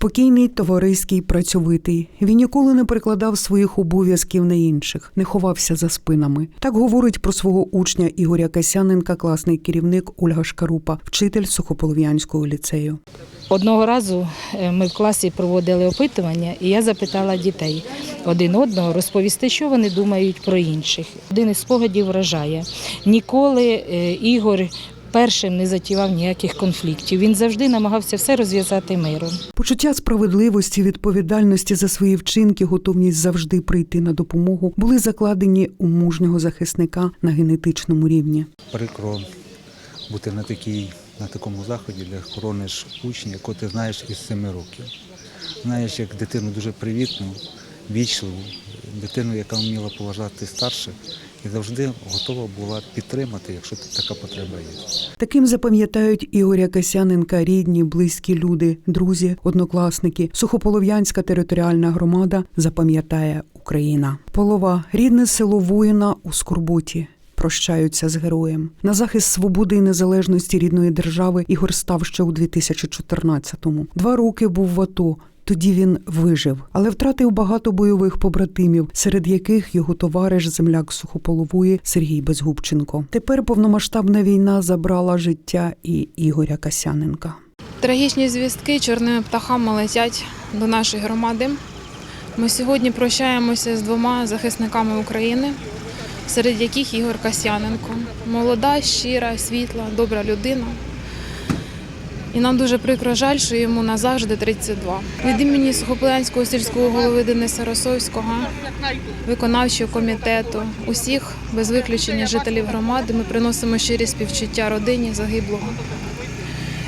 Спокійний, товариський, працьовитий. Він ніколи не перекладав своїх обов'язків на інших, не ховався за спинами. Так говорить про свого учня Ігоря Касяненка, класний керівник Ольга Шкарупа, вчитель Сухополов'янського ліцею. Одного разу е, ми в класі проводили опитування, і я запитала дітей один одного розповісти, що вони думають про інших. Один із спогадів вражає. Ніколи е, Ігор першим не затівав ніяких конфліктів. Він завжди намагався все розв'язати миром. Почуття справедливості, відповідальності за свої вчинки, готовність завжди прийти на допомогу були закладені у мужнього захисника на генетичному рівні. прикро бути на такій, на такому заході, де хорониш учня, якого ти знаєш із семи років. Знаєш, як дитину дуже привітну, вічливу, дитину, яка вміла поважати старших і завжди готова була підтримати, якщо така потреба є. Таким запам'ятають Ігоря Касяненка рідні, близькі люди, друзі, однокласники. Сухополов'янська територіальна громада запам'ятає Україна. Полова рідне село воїна у Скорботі. Прощаються з героєм на захист свободи і незалежності рідної держави. Ігор став ще у 2014-му. Два роки був в АТО. Тоді він вижив, але втратив багато бойових побратимів, серед яких його товариш, земляк сухополової Сергій Безгубченко. Тепер повномасштабна війна забрала життя і Ігоря Касяненка. Трагічні звістки чорними птахами летять до нашої громади. Ми сьогодні прощаємося з двома захисниками України, серед яких Ігор Касяненко. Молода, щира, світла, добра людина. І нам дуже прикро жаль, що йому назавжди 32. Від імені Сухополянського сільського голови Дениса Росовського, виконавчого комітету, усіх без виключення жителів громади ми приносимо щирі співчуття родині загиблого.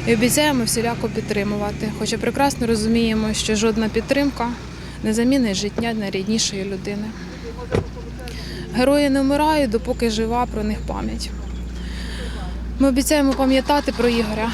І обіцяємо всіляко підтримувати, хоча прекрасно розуміємо, що жодна підтримка не замінить життя найріднішої людини. Герої не вмирають, допоки жива про них пам'ять. Ми обіцяємо пам'ятати про Ігоря,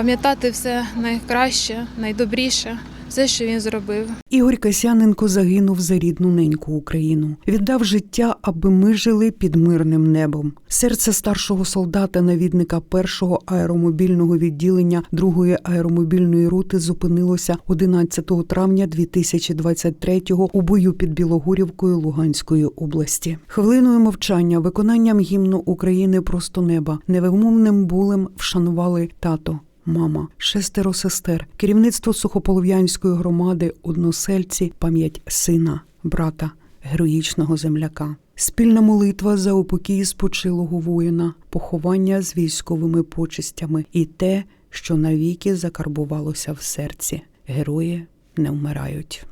пам'ятати все найкраще, найдобріше, все, що він зробив. Ігор Касяненко загинув за рідну неньку Україну. Віддав життя, аби ми жили під мирним небом. Серце старшого солдата, навідника першого аеромобільного відділення другої аеромобільної рути зупинилося 11 травня 2023-го у бою під Білогорівкою Луганської області. Хвилиною мовчання, виконанням гімну України просто неба, невимовним булем вшанували тато. Мама, шестеро сестер, керівництво сухополов'янської громади, односельці, пам'ять сина, брата, героїчного земляка. Спільна молитва за упокій спочилого воїна, поховання з військовими почестями і те, що навіки закарбувалося в серці. Герої не вмирають.